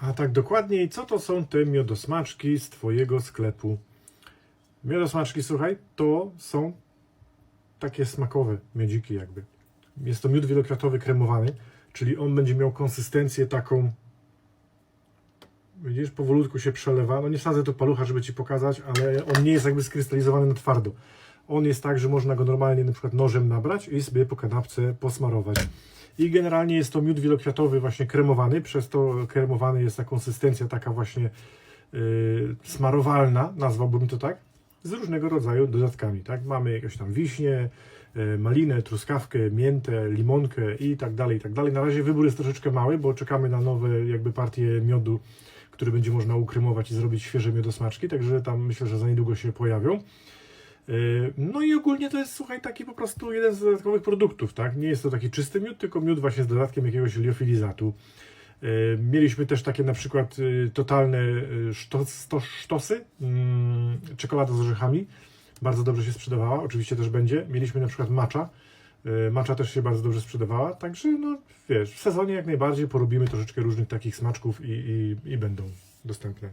A tak dokładniej, co to są te miodosmaczki z Twojego sklepu? Miodosmaczki, słuchaj, to są takie smakowe miodziki jakby. Jest to miód wielokwiatowy kremowany, czyli on będzie miał konsystencję taką widzisz, powolutku się przelewa. No nie wsadzę tu palucha, żeby Ci pokazać, ale on nie jest jakby skrystalizowany na twardo. On jest tak, że można go normalnie na przykład nożem nabrać i sobie po kanapce posmarować. I generalnie jest to miód wielokwiatowy właśnie kremowany, przez to kremowany jest ta konsystencja taka właśnie yy, smarowalna, nazwałbym to tak, z różnego rodzaju dodatkami, tak? Mamy jakieś tam wiśnie, yy, malinę, truskawkę, miętę, limonkę i tak dalej, i tak dalej. Na razie wybór jest troszeczkę mały, bo czekamy na nowe jakby partie miodu, który będzie można ukremować i zrobić świeże miodosmaczki, także tam myślę, że za niedługo się pojawią. Yy, No i ogólnie to jest, słuchaj, taki po prostu jeden z dodatkowych produktów, tak? Nie jest to taki czysty miód, tylko miód właśnie z dodatkiem jakiegoś liofilizatu. Yy, Mieliśmy też takie na przykład yy, totalne sztos, sztos, sztosy, mm, czekolada z orzechami. Bardzo dobrze się sprzedawała, oczywiście też będzie. Mieliśmy na przykład macza. Macza też się bardzo dobrze sprzedawała, także no wiesz, w sezonie jak najbardziej porobimy troszeczkę różnych takich smaczków i, i, i będą dostępne.